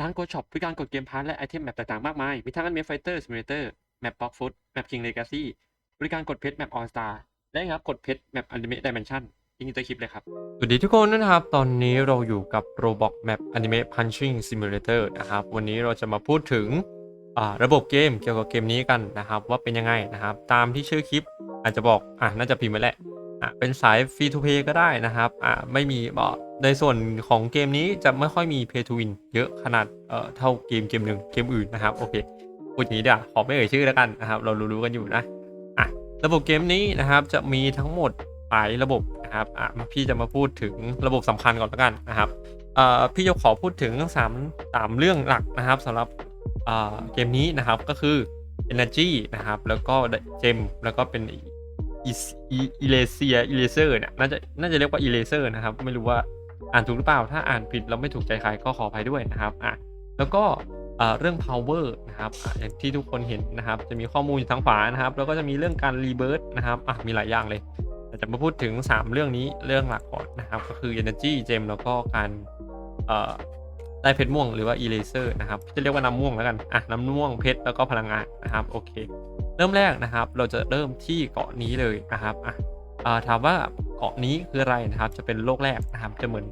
ร้านโกช็อปบริการกดเกมพาร์ทและไอเทมแมปต่างๆมากมาย มีทั้ง Anime Fighter Simulator แมป Block Foot แมป King Legacy บริการกดเพชรแมป All Star และครับกดเพชรแมป Anime Dimension ยิงตัวคลิปเลยครับ สวัสดีทุกคนนะครับ ตอนนี้เราอยู่กับ Roblox Map Anime Punching Simulator นะครับ วันนี้เราจะมาพูดถึงระบบเกมเกี่ยวกับเกมนี้กันนะครับ ว่าเป็นยังไงนะครับ ตามที่ชื่อคลิปอาจจะบอกอะน่าจะพิมพ์ไว้แหละ อะเป็นสาย Free to Play ก็ได้นะครับอะไม่มีบอกในส่วนของเกมนี้จะไม่ค่อยมี Pay to Win เยอะขนาดเอ่อเท่าเกมเกมหนึ่งเกมอื่นนะครับโอเคพูดอย่างนี้เดี๋ยวขอไม่เอ่ยชื่อแล้วกันนะครับเรารู้ๆกันอยู่นะอะระบบเกมนี้นะครับจะมีทั้งหมดหลายระบบนะครับอะพี่จะมาพูดถึงระบบสำคัญก่อนแล้วกันนะครับเอ่อพี่จะขอพูดถึงสามสามเรื่องหลักนะครับสำหรับเอ่อเกมนี้นะครับก็คือ Energy นะครับแล้วก็เจมแล้วก็เป็น อีเลเซียอีเลเซอร์เนี่ยน่าจะน่าจะเรียกว่าอีเลเซอร์นะครับ ไม่รู้ว่าอ่านถูกหรือเปล่า ถ้าอ่านผิดแล้วไม่ถูกใจใครก็ขออภัยด้วยนะครับอะแล้วก็เรื่อง power นะครับอย่างที่ทุกคนเห็นนะครับ จะมีข้อมูลอยู่ทางขวานะครับ แล้วก็จะมีเรื่องการรีเบิร์นะครับอะมีหลายอย่างเลยจะมาพูดถึง 3 เรื่องนี้เรื่องหลักก่อนนะครับ ก็คือ energy gem แล้วก็การเอ่อ ได้เพชรม่วงหรือว่า eraser นะครับจะเรียกว่าน้ำม่วงแล้วกันอะน้ำม่วงเพชรแล้วก็พลังงานนะครับโอเค เริ่มแรกนะครับ เราจะเริ่มที่เกาะนี้เลยนะครับอะถามว่าเกาะนี้คืออะไรนะครับ จะเป็นโลกแรกนะครับ จะเหมือน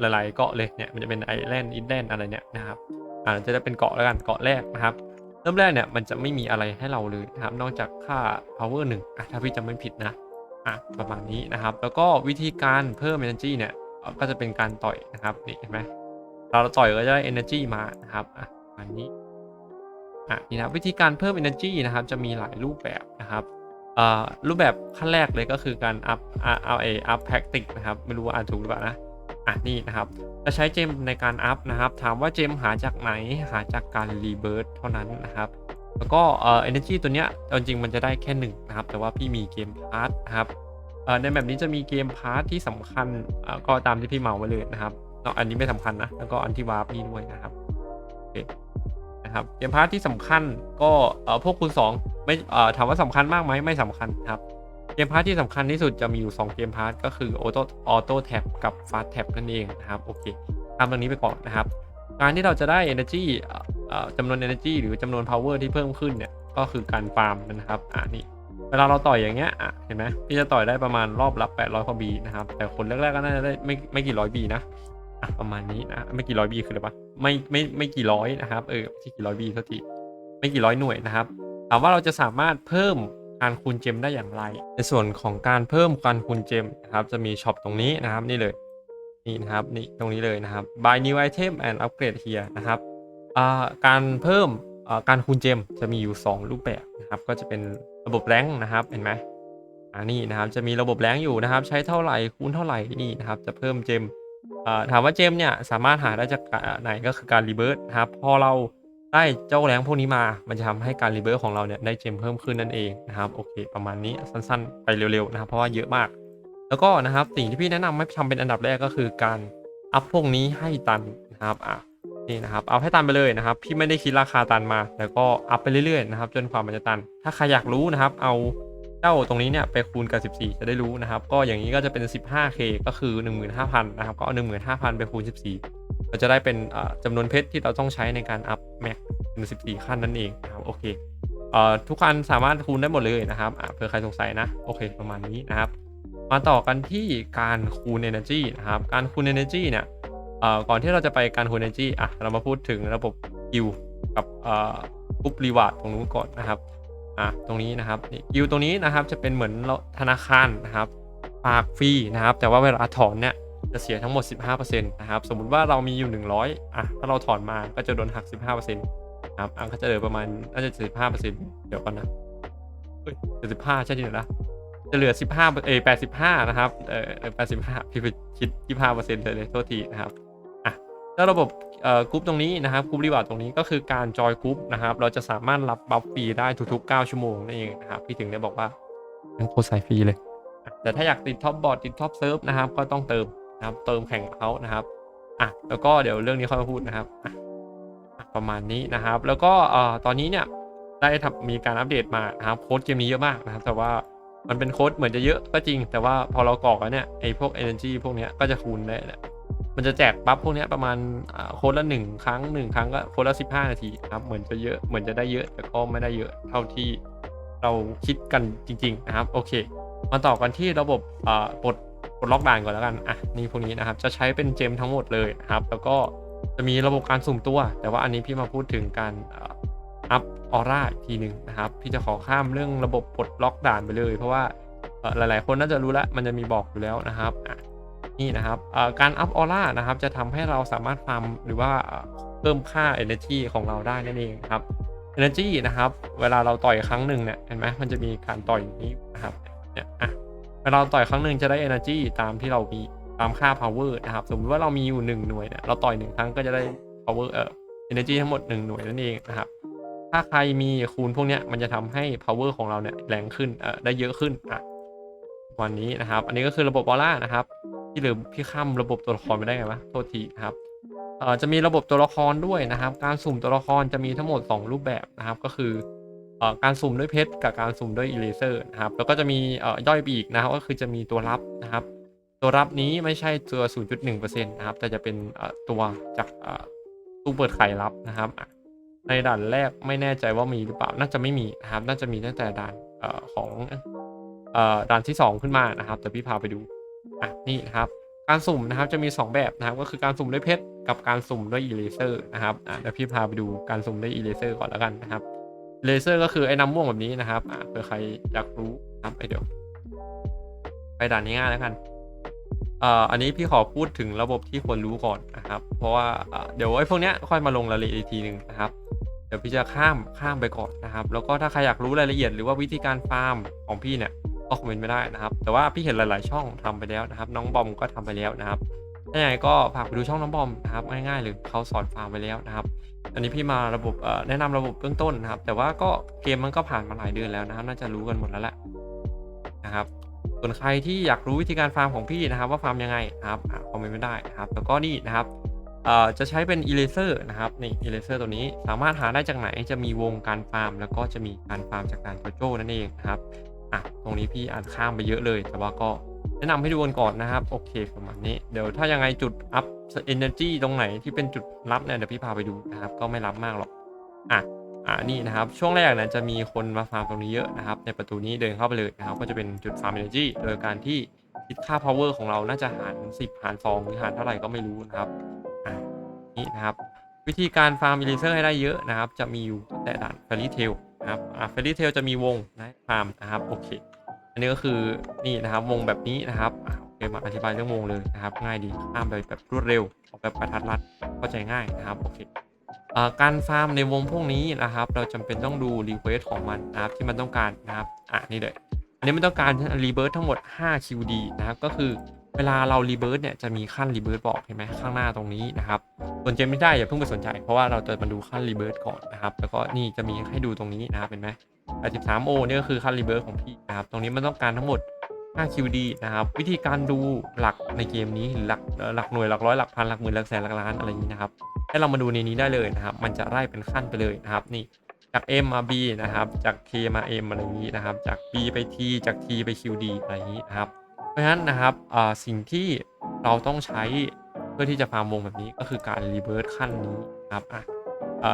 หลายๆเกาะเลยเนี่ยมันจะเป็นไอแลนด์อินแลนด์อะไรเนี่ยนะครับอ่าจะได้เป็นเกาะแล้วกันเกาะแรกนะครับ เริ่มแรกเนี่ยมันจะไม่มีอะไรให้เราเลยนะครับ นอกจากค่า power 1อะถ้าพี่จำไม่ผิดนะอะประมาณนี้นะครับ แล้วก็วิธีการเพิ่ม energy เนี่ยก็จะเป็นการต่อยนะครับนี่เห็นไหม เราต่อยก็จะได้ energy มานะครับอะประมาณนี้อะนี่นะวิธีการเพิ่ม energy นะครับ จะมีหลายรูปแบบนะครับเอ่อรูปแบบขั้นแรกเลยก็คือการ up เอาเอ up practice นะครับ ไม่รู้ว่าอ่านถูกหรือเปล่านะอะนี่นะครับ จะใช้เจมในการ up นะครับ ถามว่าเจมหาจากไหนหาจากการ rebirth เท่านั้นนะครับแล้วก็เอ่อ energy ตัวเนี้ยจริงๆมันจะได้แค่หนึ่งนะครับ แต่ว่าพี่มีเกมพาร์ทนะครับในแบบนี้จะมีเกมพาร์ทที่สำคัญก็ตามที่พี่เหมาไว้เลยนะครับ เนาอันนี้ไม่สำคัญนะ แล้วก็อันที่วาร์ปนี่ด้วยนะครับโอเคนะครับเกมพาร์ทที่สำคัญก็เอ่อพวกคูณ2ไม่เอ่อถามว่าสำคัญมากไหมไม่สำคัญครับเกมพาร์ทที่สำคัญที่สุดจะมีอยู่ 2 เกมพาร์ทก็คือออโต้ออโต้แท็บกับฟาสแท็บนั่นเองนะครับโอเคตามตรงนี้ไปก่อนนะครับ การที่เราจะได้ Energy เอ่อเอ่อจำนวน Energy หรือจำนวน Power ที่เพิ่มขึ้นเนี่ยก็คือการฟาร์มนะครับอ่านี่เวลาเราต่อยอย่างเงี้ยอะเห็นไหมพี่จะต่อยได้ประมาณรอบละ800กว่าบีนะครับแต่คนแรกๆก็น่าจะได้ไม่ไม่กี่ร้อยบีนะ อะประมาณนี้นะไม่กี่ร้อยบีคืออะไรปะไม่ไม่ไม่กี่ร้อยนะครับเออไม่กี่ร้อยบีเท่าที่ไม่กี่ร้อยหน่วยนะครับถามว่าเราจะสามารถเพิ่มการคูณเจมได้อย่างไร ในส่วนของการเพิ่มการคูณเจมนะครับ จะมีช็อปตรงนี้นะครับนี่เลยนี่นะครับนี่ตรงนี้เลยนะครับ buy new item and upgrade here นะครับอ่าการเพิ่มอ่าการคูณเจมจะมีอยู่ 2 รูปแบบนะครับก็จะเป็นระบบแรงนะครับเห็นไหมอ่านี่นะครับจะมีระบบแรงอยู่นะครับ ใช้เท่าไหร่คูณเท่าไหร่นี่นะครับ จะเพิ่มเจม ถามว่าเจมเนี่ยสามารถหาได้จากไหนก็คือการรีเบิร์ตนะครับพอเราได้เจ้าแรงพวกนี้มา มันจะทำให้การรีเบิร์ตของเราเนี่ยได้เจมเพิ่มขึ้นนั่นเองนะครับโอเค ประมาณนี้สั้นๆ ไปเร็วๆนะครับเพราะว่าเยอะมาก แล้วก็นะครับสิ่งที่พี่แนะนำให้ทำเป็นอันดับแรกก็คือการอัพพวกนี้ให้ตันนะครับอะนี่นะครับเอาให้ตันไปเลยนะครับ พี่ไม่ได้คิดราคาตันมาแต่ก็อัพไปเรื่อยๆนะครับ จนความมันจะตัน ถ้าใครอยากรู้นะครับ เอา เจ้าตรงนี้เนี่ยไปคูณกับ 14 จะได้รู้นะครับ ก็อย่างนี้ก็จะเป็น 15k ก็คือ 15,000 นะครับ ก็เอา 15,000 ไปคูณ 14 เราจะได้เป็นจำนวนเพชรที่เราต้องใช้ในการอัพแม็กเป็น14 ขั้นนั่นเองนะครับ โอเคอทุกคันสามารถคูณได้หมดเลยนะครับเผื่อใครสงสัยนะ โอเค ประมาณนี้นะครับ มาต่อกันที่การคูณ Energy นะครับ การคูณ Energy เนี่ยก่อนที่เราจะไปการคูณ Energy อะ เรามาพูดถึงระบบกิลกับกรุ๊ปรีวาร์ดตรงนู้นก่อนนะครับ อะตรงนี้นะครับนี่กิวตรงนี้นะครับจะเป็นเหมือนธนาคารนะครับฝากฟรีนะครับ แต่ว่าเวลาถอนเนี่ยจะเสียทั้งหมด 15%นะครับ สมมุติว่าเรามีอยู่ 100อะถ้าเราถอนมาก็จะโดนหัก 15%นะครับอะก็จะเหลือประมาณน่าจะ15%เดี๋ยวก่อนนะเฮ้ย75ใช่จริงเหรอนะจะเหลือ 15เออ85 นะครับ เออ85พี่ไปคิด 25%เลยเลยโทษทีนะครับ แล้วระบบเอ่อกรุ๊ปตรงนี้นะครับกรุ๊ปรีวาร์ดตรงนี้ก็คือการจอยกรุ๊ปนะครับ เราจะสามารถรับบัฟฟรีได้ทุกๆ 9 ชั่วโมงนั่นเองนะครับ พี่ถึงได้บอกว่าเป็นโคตรสายฟรีเลย แต่ถ้าอยากติดท็อปบอร์ดติดท็อปเซิร์ฟนะครับ ก็ต้องเติมนะครับ เติมแข่งเขานะครับ อะ แล้วก็เดี๋ยวเรื่องนี้ค่อยมาพูดนะครับ ประมาณนี้นะครับ แล้วก็เอ่อตอนนี้เนี่ยได้ทำมีการอัปเดตมานะครับโค้ดเกมนี้เยอะมากนะครับ แต่ว่ามันเป็นโค้ดเหมือนจะเยอะก็จริง แต่ว่าพอเรากรอกแล้วเนี่ยไอ้พวก energy พวกเนี้ยก็จะคูณได้ มันจะแจกบัฟพวกนี้ประมาณโค้ดละหนึ่งครั้งหนึ่งครั้งก็โค้ดละสิบห้านาทีครับเหมือนจะเยอะเหมือนจะได้เยอะแต่ก็ไม่ได้เยอะเท่าที่เราคิดกันจริง ๆ นะครับ โอเค มาต่อกันที่ระบบปลดปลดล็อกด่านก่อนแล้วกันอะนี่พวกนี้นะครับ จะใช้เป็นเจมทั้งหมดเลยนะครับ แล้วก็จะมีระบบการสุ่มตัว แต่ว่าอันนี้พี่มาพูดถึงการอัพออร่าอีกทีหนึ่งนะครับ พี่จะขอข้ามเรื่องระบบปลดล็อกด่านไปเลย เพราะว่าหลาย ๆ คนน่าจะรู้แล้วมันจะมีบอกอยู่แล้วนะครับอะ นี่นะครับการอัพออร่านะครับจะทำให้เราสามารถฟาร์มหรือว่าเพิ่มค่า energy ของเราได้นั่นเองครับ energy นะครับ เวลาเราต่อยครั้งหนึ่งเนี่ยเห็นไหมมันจะมีการต่อยอย่างนี้นะครับเนี่ยอะเวลาเราต่อยครั้งหนึ่งจะได้ energy ตามที่เรามีตามค่า power นะครับ สมมติว่าเรามีอยู่หนึ่งหน่วยเนี่ยเราต่อยหนึ่งครั้งก็จะได้ power เอ่อ energy ทั้งหมดหนึ่งหน่วยนั่นเองนะครับ ถ้าใครมีคูณพวกเนี้ยมันจะทำให้ power ของเราเนี่ยแรงขึ้นเอ่อได้เยอะขึ้นอะวันนี้นะครับ อันนี้ก็คือระบบออร่านะครับ ที่ลืมพี่ข้ามระบบตัวละครไปได้ไงวะโทษทีครับเอ่อจะมีระบบตัวละครด้วยนะครับ การสุ่มตัวละครจะมีทั้งหมด 2 รูปแบบนะครับ ก็คือเอ่อการสุ่มด้วยเพชรกับการสุ่มด้วยอีเลเซอร์นะครับ แล้วก็จะมีเอ่อย่อยไปอีกนะครับ ก็คือจะมีตัวรับนะครับ ตัวรับนี้ไม่ใช่ตัว 0.1%นะครับ แต่จะเป็นเอ่อตัวจากเอ่อตู้เปิดไข่รับนะครับ ในด่านแรกไม่แน่ใจว่ามีหรือเปล่า น่าจะไม่มีนะครับ น่าจะมีตั้งแต่ด่านเอ่อของเอ่อด่านที่ 2 ขึ้นมานะครับ แต่พี่พาไปดู อะนี่นะครับการสุ่มนะครับจะมี 2 แบบนะครับก็คือการสุ่มด้วยเพชรกับการสุ่มด้วยอีเลเซอร์นะครับอะเดี๋ยวพี่พาไปดูการสุ่มด้วยอีเลเซอร์ก่อนแล้วกันนะครับเลเซอร์ก็คือไอ้น้ำม่วงแบบนี้นะครับอะเผื่อใครอยากรู้ครับไอเดี๋ยวไปด่านนี้ง่ายแล้วกันเอ่ออันนี้พี่ขอพูดถึงระบบที่ควรรู้ก่อนนะครับ เพราะว่าเอ่อเดี๋ยวไอ้พวกเนี้ยค่อยมาลงรายละเอียดอีกทีหนึ่งนะครับเดี๋ยวพี่จะข้ามข้ามไปก่อนนะครับ แล้วก็ถ้าใครอยากรู้รายละเอียดหรือว่าวิธีการฟาร์มของพี่เนี่ย ก็คอมเมนต์ไม่ได้นะครับ แต่ว่าพี่เห็นหลาย ๆ ช่องทำไปแล้วนะครับ น้องบอมก็ทำไปแล้วนะครับถ้าอย่างไรก็ฝากไปดูช่องน้องบอมนะครับง่ายๆเลยเขาสอนฟาร์มไปแล้วนะครับอันนี้พี่มาระบบแนะนำระบบเบื้องต้นนะครับ แต่ว่าก็เกมมันก็ผ่านมาหลายเดือนแล้วนะครับ น่าจะรู้กันหมดแล้วแหละนะครับส่วนใครที่อยากรู้วิธีการฟาร์มของพี่นะครับ ว่าฟาร์มยังไงนะครับคอมเมนต์ไม่ได้นะครับแล้วก็นี่นะครับจะใช้เป็นอีเลเซอร์นะครับนี่อีเลเซอร์ตัวนี้สามารถหาได้จากไหนจะมีวงการฟาร์ม แล้วก็จะมีการฟาร์มจากการโจโจ้นั่นเองนะครับ อะตรงนี้พี่อ่านข้ามไปเยอะเลย แต่ว่าก็แนะนำให้ดูกันก่อนนะครับ โอเคประมาณนี้ เดี๋ยวถ้ายังไงจุดอัพ energy ตรงไหนที่เป็นจุดรับเนี่ยเดี๋ยวพี่พาไปดูนะครับ ก็ไม่รับมากหรอก อะอ่านี่นะครับ ช่วงแรกนี่ยจะมีคนมาฟาร์มตรงนี้เยอะนะครับ ในประตูนี้เดินเข้าไปเลยนะครับ ก็จะเป็นจุดฟาร์ม energy โดยการที่คิดค่า power ของเราน่าจะหาร 10 หาร2หรือหารเท่าไหร่ก็ไม่รู้นะครับอะนี่นะครับ วิธีการฟาร์มเอีเลเซอร์ให้ได้เยอะนะครับ จะมีอยู่แต่ด่านเฟร y เทล นะครับอ่าเฟร y เทลจะมีวงนะฟามนะครับโอเค อันนี้ก็คือนี่นะครับวงแบบนี้นะครับอ่าโอเคมาอธิบายเรื่องวงเลยนะครับ ง่ายดีข้ามไปแบบรวดเร็วออกแบบกระทัดรัดเข้าใจง่ายนะครับโอเคการฟาร์มในวงพวกนี้นะครับ เราจำเป็นต้องดูรีเควสของมันนะครับที่มันต้องการนะครับอะนี่เลยอันนี้มันต้องการรีเบิร์ทั้งหมด 5 QD นะครับก็คือ เวลาเรารีเบิร์เนี่ยจะมีขั้นรีเบิร์บอกเห็นไหมข้างหน้าตรงนี้นะครับส่วนเจมไม่ได้อย่าเพิ่งไปสนใจ เพราะว่าเราจะมาดูขั้นรีเบิร์ก่อนนะครับ แล้วก็นี่จะมีให้ดูตรงนี้นะครับเห็นไหม83 O นี่ก็คือขั้นรีเบิร์ของพี่นะครับ ตรงนี้มันต้องการทั้งหมด 5 QD นะครับ วิธีการดูหลักในเกมนี้หรือหลักหลักหน่วยหลักร้อยหลักพันหลักหมื่นหลักแสนหลักล้านอะไรอย่างนี้นะครับให้เรามาดูในนี้ได้เลยนะครับ มันจะไล่เป็นขั้นไปเลยนะครับนี่จาก M มา B นะครับ จาก K มา M อะไรอย่างนี้นะครับ จาก B ไป T จาก T ไป QD อะไรอย่างนี้นะครับ ราะฉะนั้นนะครับสิ่งที่เราต้องใช้เพื่อที่จะฟาร์มวงแบบนี้ก็คือการรีเบิร์ตขั้นนี้นะครับอะ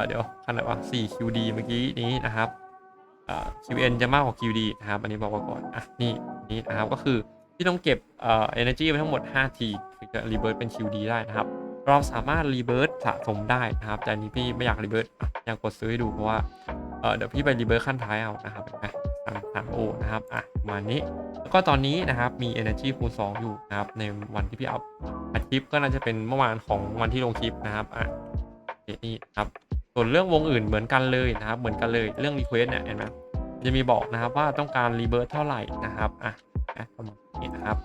เดี๋ยวขั้นไหนวะ 4 QD เมื่อกี้นี้นะครับ QN จะมากกว่า QD นะครับ อันนี้บอกไว้ก่อนอะนี่นี่นะครับก็คือที่ต้องเก็บเอ่อ energy ไปทั้งหมด5ทีถึงจะ rebirth เป็น QD ได้นะครับ เราสามารถ rebirth สะสมได้นะครับแต่อันนี้พี่ไม่อยาก rebirth อะอยากกดซื้อให้ดูเพราะว่าเดี๋ยวพี่ไป rebirth ขั้นท้ายเอานะครับ ห็นไหมสามสามโอนะครับอะประมาณนี้ แล้วก็ตอนนี้นะครับมี energy คูณ2อยู่นะครับในวันที่พี่เอาอัดคลิปก็น่าจะเป็นเมื่อวานของวันที่ลงคลิปนะครับอะนี่ครับส่วนเรื่องวงอื่นเหมือนกันเลยนะครับ เหมือนกันเลยเรื่อง request เนี่ยเห็นไหมจะมีบอกนะครับว่าต้องการ rebirth เท่าไหร่นะครับอะนะประมาณนี้นะครับ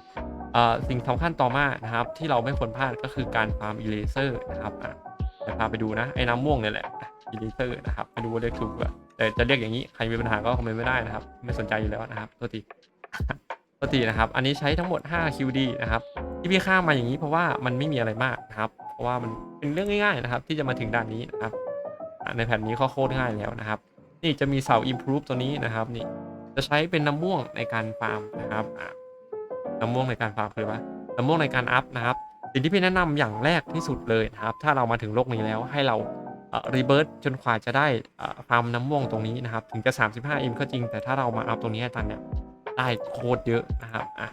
เอ่อสิ่งสำคัญต่อมานะครับ ที่เราไม่ควรพลาดก็คือการฟาร์ม eraser นะครับอะจะพาไปดูนะไอ้น้ำม่วงเนี่ยแหละ eraser นะครับไม่รู้ว่าเรียกถูกหรือเปล่า แต่จะเรียกอย่างนี้ใครมีปัญหาก็คอมเมนต์ไม่ได้นะครับ ไม่สนใจอยู่แล้วนะครับตัวทีปกตินะครับ อันนี้ใช้ทั้งหมด 5 QD นะครับ ที่พี่ข้ามมาอย่างนี้เพราะว่ามันไม่มีอะไรมากนะครับ เพราะว่ามันเป็นเรื่องง่ายๆนะครับ ที่จะมาถึงด่านนี้นะครับ ในแผ่นนี้ก็โคตรง่ายแล้วนะครับ นี่จะมีเสา improve ตัวนี้นะครับนี่จะใช้เป็นน้ำม่วงในการฟาร์มนะครับน้ำม่วงในการฟาร์มคือว่าน้ำม่วงในการอัพนะครับ สิ่งที่พี่แนะนำอย่างแรกที่สุดเลยนะครับ ถ้าเรามาถึงโลกนี้แล้วให้เรา รีเบิร์ตจนกว่าจะได้ฟาร์มน้ำม่วงตรงนี้นะครับ ถึงจะ 35 m ก็จริง แต่ถ้าเรามาอัพตรงนี้ตันเนี่ยได้โคตรเยอะนะครับอะ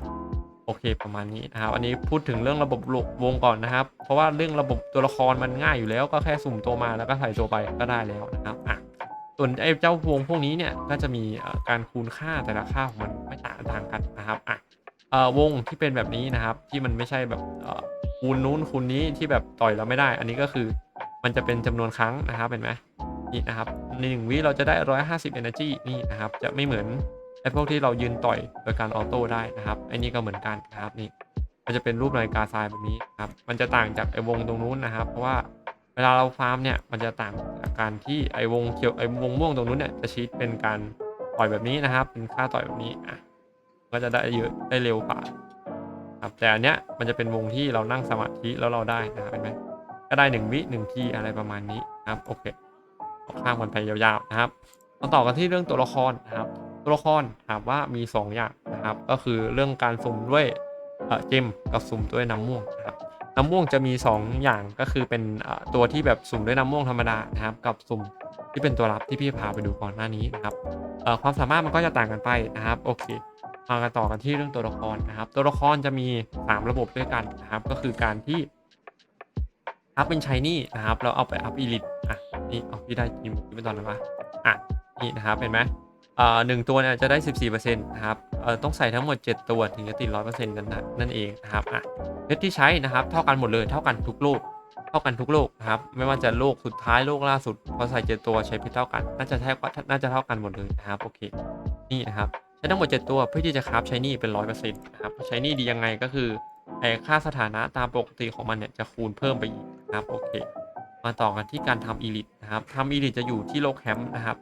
โอเคประมาณนี้นะครับ อันนี้พูดถึงเรื่องระบบวงก่อนนะครับ เพราะว่าเรื่องระบบตัวละครมันง่ายอยู่แล้วก็แค่สุ่มตัวมาแล้วก็ใส่ตัวไปก็ได้แล้วนะครับอะส่วนไอ้เจ้าวงพวกนี้เนี่ยก็จะมีการคูณค่าแต่ละค่าของมันไม่ต่างต่างกันนะครับอะวงที่เป็นแบบนี้นะครับที่มันไม่ใช่แบบคูณนู้นคูณนี้ที่แบบต่อยแล้วไม่ได้ อันนี้ก็คือ มันจะเป็นจำนวนครั้งนะครับเห็นไหมนี่นะครับในหนึ่งวิเราจะได้ 150 energy นี่นะครับ จะไม่เหมือนไอ้พวกที่เรายืนต่อยโดยการออโต้ได้นะครับไอ้นี่ก็เหมือนกันนะครับนี่มันจะเป็นรูปนาฬิกาทรายแบบนี้ครับมันจะต่างจากไอ้วงตรงนู้นนะครับ เพราะว่าเวลาเราฟาร์มเนี่ยมันจะต่างจากการที่ไอ้วงเขียวไอ้วงม่วงตรงนู้นเนี่ยจะชีตเป็นการต่อยแบบนี้นะครับ เป็นค่าต่อยแบบนี้อะก็จะได้เยอะได้เร็วกว่าครับแต่อันเนี้ยมันจะเป็นวงที่เรานั่งสมาธิแล้วเราได้นะครับเห็นไหม ก็ได้1วิ1ทีอะไรประมาณนี้นะครับโอเคข้ามกันไปยาวๆนะครับมาต่อกันที่เรื่องตัวละครนะครับ ตัวละครถามว่ามี 2 อย่างนะครับ ก็คือเรื่องการสุ่มด้วยเอ่อเจมกับสุ่มด้วยน้ำม่วงนะครับน้ำม่วงจะมี 2 อย่างก็คือเป็นเอ่อตัวที่แบบสุ่มด้วยน้ำม่วงธรรมดานะครับ กับสุ่มที่เป็นตัวรับที่พี่พาไปดูก่อนหน้านี้นะครับเอ่อความสามารถมันก็จะต่างกันไปนะครับโอเคมากันต่อกันที่เรื่องตัวละครนะครับ ตัวละครจะมี 3 ระบบด้วยกันนะครับ ก็คือการที่ อัพเป็นชายนี่นะครับ เราเอาไปอัพอีลิทอะนี่เอาพี่ได้ยิมเป็นตอนไหนวะอะนี่นะครับเห็นไหมอ่าหนึ่งตัวเนี่ยจะได้ 14%นะครับเอ่อต้องใส่ทั้งหมด 7 ตัวถึงจะติด100%นั่นนะนั่นเองนะครับอะเพชรที่ใช้นะครับ เท่ากันหมดเลยเท่ากันทุกโลกเท่ากันทุกโลกนะครับ ไม่ว่าจะโลกสุดท้ายโลกล่าสุดพอใส่เจ็ดตัวใช้เพชรเท่ากัน น่าจะแทบน่าจะเท่ากันหมดเลยนะครับโอเคนี่นะครับใช้ทั้งหมด 7 ตัวเพื่อที่จะคราฟใช้นี่เป็น 100%นะครับใช้นี่ดียังไงก็คือไอ้ค่าสถานะตามปกติของมันเนี่ยจะคูณเพิ่มไปอีก นะครับโอเค มาต่อกันที่การทำอีลิทนะครับทำอีลิทจะอยู่ที่โลกแคมป์นะครับ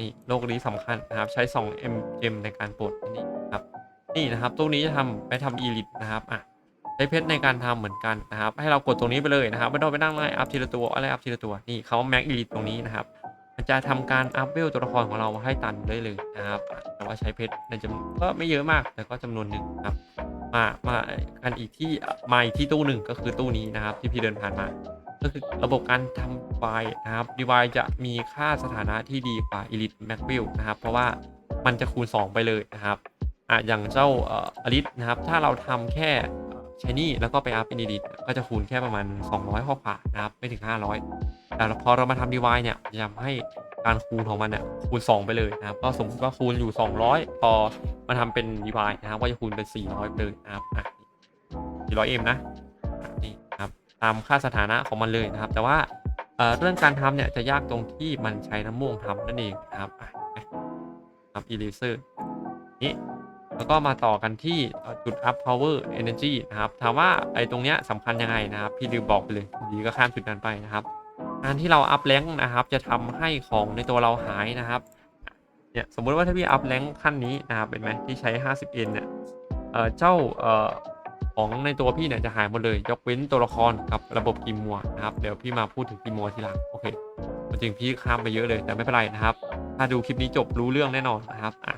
นี่โลกนี้สำคัญนะครับใช้2 M เจมในการปลดนี่ครับนี่นะครับตัวนี้จะทำไปทำอีลิทนะครับอะใช้เพชรในการทำเหมือนกันนะครับ ให้เรากดตรงนี้ไปเลยนะครับไม่ต้องไปนั่งไล่อัพทีละตัวอะไรอัพทีละตัวนี่เขาแม็กอีลิทตรงนี้นะครับมันจะทำการอัพเวลตัวละครของเราให้ตันได้เลยนะครับแต่ว่าใช้เพชรในจำนวนก็ไม่เยอะมากแต่ก็จำนวนหนึ่งครับ มามากันอีกที่มาอีกที่ตู้หนึ่งก็คือตู้นี้นะครับ ที่พี่เดินผ่านมา ก็คือระบบการทำไฟล์นะครับดีไวจะมีค่าสถานะที่ดีกว่า Elite Max Build นะครับ เพราะว่ามันจะคูณ 2 ไปเลยนะครับอะอย่างเจ้าอ่อ Elite นะครับ ถ้าเราทำแค่ชนี่แล้วก็ไปอัพเป็น Elite ก็จะคูณแค่ประมาณ 200 ข้อขานะครับ ไม่ถึง 500 แต่พอเรามาทำดีไวเนี่ยจะทำให้ การคูณของมันเนี่ยคูณ 2 ไปเลยนะครับ ก็สมมติว่าคูณอยู่ 200 พอมาทำเป็นดีไวนะครับ ก็จะคูณเป็น 400 ไปเลยนะครับอะ400เอ็มนะนี่ครับตามค่าสถานะของมันเลยนะครับ แต่ว่าเเรื่องการทำเนี่ยจะยากตรงที่มันใช้น้ำม่วงทำนั่นเองนะครับอะครับอีเลเซอร์นี้แล้วก็มาต่อกันที่เอ่อจุด up power energy นะครับ ถามว่าไอ้ตรงเนี้ยสำคัญยังไงนะครับ พี่ลืมบอกไปเลยดีก็ข้ามจุดนั้นไปนะครับ การที่เรา up rank นะครับ จะทำให้ของในตัวเราหายนะครับเนี่ยสมมุติว่าถ้าพี่ up rank ขั้นนี้นะครับเป็นไหมที่ใช้ 50n เนี่ยเอ่อเจ้าเออของในตัวพี่เนี่ยจะหายหมดเลยยกเว้นตัวละครกับระบบกิมมัวนะครับเดี๋ยวพี่มาพูดถึงกิมมัวทีหลังโอเคจริงพี่ข้ามไปเยอะเลยแต่ไม่เป็นไรนะครับ ถ้าดูคลิปนี้จบรู้เรื่องแน่นอนนะครับอะ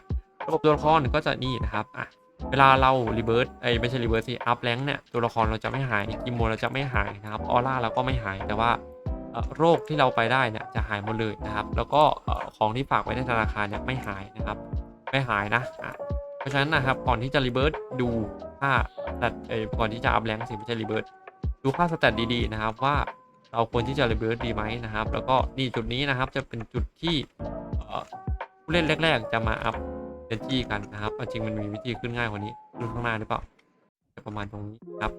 ระบบตัวละครก็จะนี่นะครับอะเวลาเรารีเบิร์ตไอ้ไม่ใช่รีเบิร์ตสิอัพแรงเนี่ยตัวละครเราจะไม่หายกิมมัวเราจะไม่หายนะครับออร่าเราก็ไม่หายแต่ว่า โรคที่เราไปได้เนี่ยจะหายหมดเลยนะครับ แล้วก็ของที่ฝากไว้ในธนาคารเนี่ยไม่หายนะครับ ไม่หายนะเพราะฉะนั้นนะครับก่อนที่จะรีเบิร์ตดูค่าสแตทเออก่อนที่จะอัพแรงสิไม่ใช่รีเบิร์ตดูค่าสแตทดีๆนะครับว่าเราควรที่จะรีเบิร์ตดีไหมนะครับ แล้วก็นี่จุดนี้นะครับจะเป็นจุดที่ผู้เล่นแรก ๆ จะมาอัพเอเนจี้กันนะครับจริงมันมีวิธีขึ้นง่ายกว่านี้ขึ้นข้างหน้าหรือเปล่าประมาณตรงนี้ครับ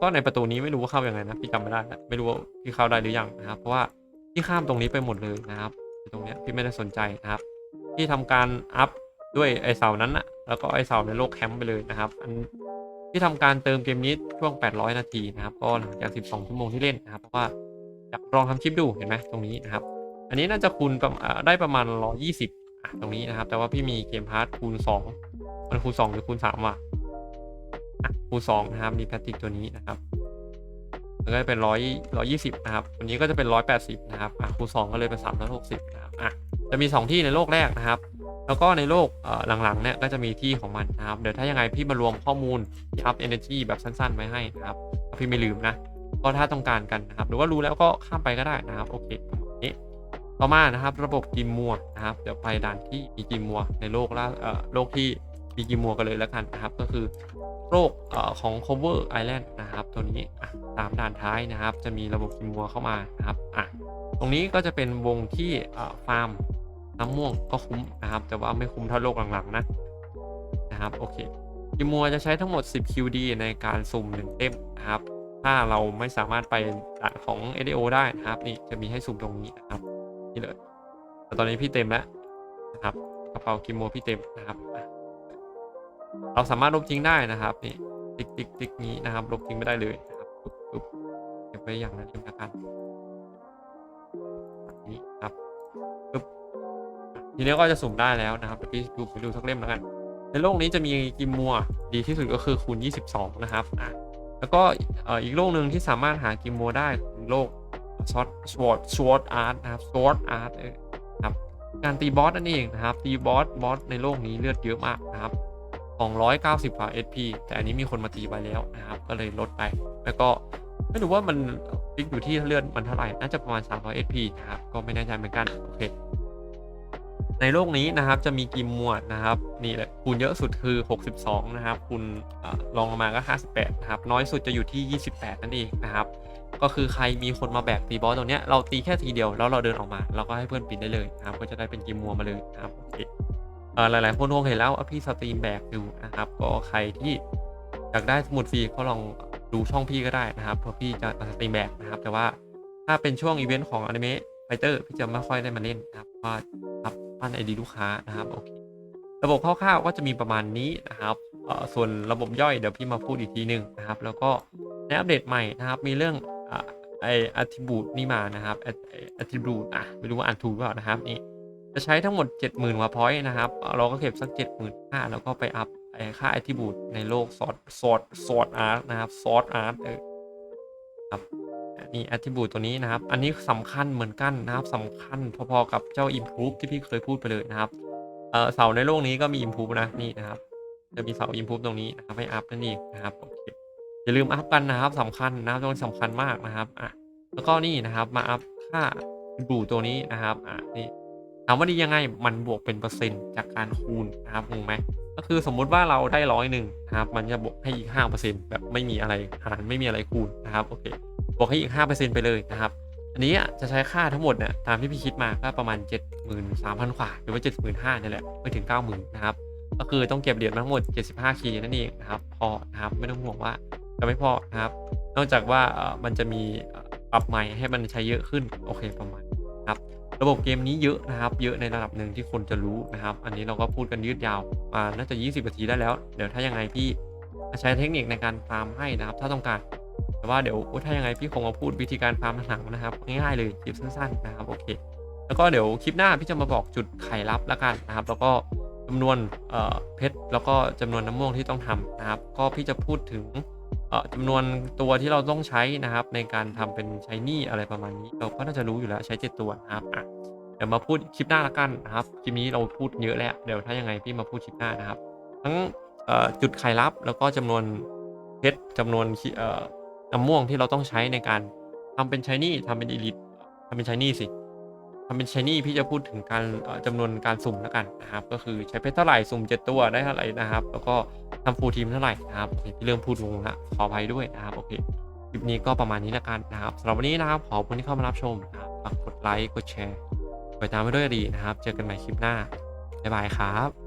ก็ในประตูนี้ไม่รู้ว่าเข้ายังไงนะพี่จำไม่ได้แล้วไม่รู้ว่าพี่เข้าได้หรือยังนะครับ เพราะว่าพี่ข้ามตรงนี้ไปหมดเลยนะครับตรงเนี้ยพี่ไม่ได้สนใจนะครับพี่ทำการอัพด้วยไอเสานั้นนะแล้วก็ไอเสาในโลกแคมป์ไปเลยนะครับ อันที่ทำการเติมเกมนี้ช่วง 800 นาทีนะครับ ก็หลังจาก 12 ชั่วโมงที่เล่นนะครับ เพราะว่าอยากลองทำคลิปดูเห็นไหมตรงนี้นะครับ อันนี้น่าจะคูณได้ประมาณ 120 ตรงนี้นะครับ แต่ว่าพี่มีเกมพาร์ทคูณ 2 มันคูณ 2 หรือคูณ3ว่ะ อะคูณ2นะครับ มีแพทติกตัวนี้นะครับแล้วก็เป็นร้อยร้อยยี่สิบนะครับอันนี้ก็จะเป็นร้อยแปดสิบนะครับอะคูสองก็เลยเป็นสามร้อยหกสิบนะครับอะจะมีสองที่ในโลกแรกนะครับ แล้วก็ในโลกหลังๆเนี่ยก็จะมีที่ของมันนะครับเดี๋ยวถ้ายังไงพี่มารวมข้อมูลที่อัพ energy แบบสั้นๆไว้ให้นะครับพี่ไม่ลืมนะก็ถ้าต้องการกันนะครับ หรือว่ารู้แล้วก็ข้ามไปก็ได้นะครับโอเคนี้ต่อมานะครับระบบกิมมัวนะครับเดี๋ยวไปด่านที่มีกิมมัวในโลกล่าเอ่อโลกที่มีกิมมัวกันเลยแล้วกันนะครับ ก็คือ โลกเอ่อของ cover island นะครับ ตัวนี้ตามด่านท้ายนะครับ จะมีระบบกิมมัวเข้ามานะครับอะตรงนี้ก็จะเป็นวงที่ฟาร์มน้ำม่วงก็คุ้มนะครับ แต่ว่าไม่คุ้มเท่าโลกหลังๆนะนะครับโอเคกิมมัวจะใช้ทั้งหมด 10 QD ในการสุ่ม1เต็มนะครับ ถ้าเราไม่สามารถไปด่านของ ADO ได้นะครับ นี่จะมีให้สุ่มตรงนี้นะครับนี่เลยแต่ตอนนี้พี่เต็มแล้วนะครับกระเป๋ากิโมพี่เต็มนะครับ เราสามารถลบทิ้งได้นะครับนี่ติ๊กติ๊กติ๊กนี้นะครับ ลบทิ้งไม่ได้เลยนะครับปุ๊บปุ๊บเก็บไว้อย่างนั้นเองละกันแบนี้ครับปุ๊บทีนี้ก็จะสุ่มได้แล้วนะครับเดี๋ยวพี่ดูไปดูสักเล่มแล้วกันในโลกนี้จะมีกิมมัวดีที่สุดก็คือคูณ 22 นะครับอะแล้วก็อีกโลกหนึ่งที่สามารถหากิมโมได้คือโลกซอสสวอตสวอตอาร์ตนะครับสวอตอาร์ตครับการตีบอสนั่นเองนะครับตีบอสบอสในโลกนี้เลือดเยอะมากนะครับ 290กว่า SP แต่อันนี้มีคนมาตีไปแล้วนะครับ ก็เลยลดไป แล้วก็ไม่รู้ว่ามันฟิกอยู่ที่เลือดมันเท่าไหร่ น่าจะประมาณ 300 SP นะครับ ก็ไม่แน่ใจเหมือนกัน โอเค ในโลกนี้นะครับ จะมีกิมมวดนะครับ นี่แหละ คูณเยอะสุดคือ 62 นะครับ คูณเอ่อรองลงมาก็ 58 นะครับ น้อยสุดจะอยู่ที่ 28 นั่นเองนะครับ ก็คือใครมีคนมาแบกตีบอสตรงเนี้ย เราตีแค่ทีเดียว แล้วเราเดินออกมา เราก็ให้เพื่อนปิดได้เลยนะครับ ก็จะได้เป็นกิมมัวมาเลยนะครับ โอเค หลายๆคนคงเห็นแล้วพี่สตรีมแบกอยู่นะครับ ก็ใครที่อยากได้สมุดฟรีก็ลองดูช่องพี่ก็ได้นะครับเพราะพี่จะสตรีมแบกนะครับ แต่ว่าถ้าเป็นช่วงอีเวนต์ของอนิเมะไฟเตอร์พี่จะไม่ค่อยได้มาเล่นนะครับเพราะรับปั้นไอดีลูกค้านะครับโอเคระบบคร่าวๆก็จะมีประมาณนี้นะครับส่วนระบบย่อยเดี๋ยวพี่มาพูดอีกทีหนึ่งนะครับ แล้วก็ในอัปเดตใหม่นะครับ มีเรื่องอะไออัติบูตนี่มานะครับอัติบูตอะไม่รู้ว่าอ่านถูกหรือเปล่านะครับนี่ จะใช้ทั้งหมด 70,000กว่าพอยต์นะครับ เราก็เก็บสัก 75,000แล้วก็ไปอัพไอค่าอัติบูตในโลกซอสซอสซอสอาร์ตนะครับซอสอาร์ตเออครับนี่ attribute ตัวนี้นะครับ อันนี้สำคัญเหมือนกันนะครับสำคัญพอๆกับเจ้า improve ที่พี่เคยพูดไปเลยนะครับเออเสาในโลกนี้ก็มี improve นะนี่นะครับ จะมีเสา improve ตรงนี้นะครับให้อัพนั่นเองนะครับโอเคอย่าลืมอัพกันนะครับสำคัญนะครับตรงสำคัญมากนะครับอะแล้วก็นี่นะครับมาอัพค่า attribute ตัวนี้นะครับอะนี่ ถามว่าดียังไงมันบวกเป็นเปอร์เซ็นต์จากการคูณนะครับงงไหมก็คือสมมุติว่าเราได้ร้อยหนึ่งนะครับมันจะบวกให้อีกห้าเปอร์เซ็นต์แบบไม่มีอะไรหารไม่มีอะไรคูณนะครับโอเคบวกให้อีก5%ไปเลยนะครับอันนี้อะจะใช้ค่าทั้งหมดเนี่ยตามที่พี่คิดมาก็ประมาณ 73,000กว่าหรือว่า 75,000นี่แหละไม่ถึง 90,000นะครับก็คือต้องเก็บเหรียญทั้งหมด 75 คีย์นั่นเองนะครับพอนะครับไม่ต้องห่วงว่าจะไม่พอนะครับ นอกจากว่าเออมันจะมีปรับใหม่ให้มันใช้เยอะขึ้นโอเคประมาณครับ ระบบเกมนี้เยอะนะครับ เยอะในระดับหนึ่งที่คนจะรู้นะครับ อันนี้เราก็พูดกันยืดยาวมาน่าจะ 20นาทีได้แล้ว เดี๋ยวถ้ายังไงพี่ใช้เทคนิคในการฟาร์มให้นะครับ ถ้าต้องการ แต่ว่าเดี๋ยวถ้ายังไงพี่คงมาพูดวิธีการฟาร์มหนังนะครับ ง่ายๆเลยคลิปสั้นๆนะครับโอเค แล้วก็เดี๋ยวคลิปหน้าพี่จะมาบอกจุดไขลับแล้วกันนะครับ แล้วก็จำนวนเเพชรแล้วก็จำนวนน้ำม่วงที่ต้องทำนะครับ ก็พี่จะพูดถึง จำนวนตัวที่เราต้องใช้นะครับ ในการทำเป็นใช้นี่อะไรประมาณนี้ เราก็น่าจะรู้อยู่แล้วใช้ 7 ตัวนะครับอะเดี๋ยวมาพูดคลิปหน้าละกันนะครับคลิปนี้เราพูดเยอะแล้วเดี๋ยวถ้ายังไงพี่มาพูดคลิปหน้านะครับ ทั้งจุดไขลับแล้วก็จำนวนเพชรจำนวนอ่อน้ำม่วงที่เราต้องใช้ในการทำเป็นชายนี่ทำเป็นอีลิททำเป็นชายนี่สิ ทำเป็นชายนี่พี่จะพูดถึงการเอ่อจำนวนการสุ่มแล้วกันนะครับ ก็คือใช้เพชรเท่าไหร่สุ่มเจ็ดตัวได้เท่าไหร่นะครับ แล้วก็ทำฟูลทีมเท่าไหร่นะครับโอเคพี่เริ่มพูดงงละขออภัยด้วยนะครับโอเคคลิปนี้ก็ประมาณนี้แล้วกันนะครับสำหรับวันนี้นะครับขอบคุณที่เข้ามารับชมนะครับฝากกดไลค์กดแชร์กดติดตามไปด้วยดีนะครับ เจอกันใหม่คลิปหน้าบ๊ายบายครับ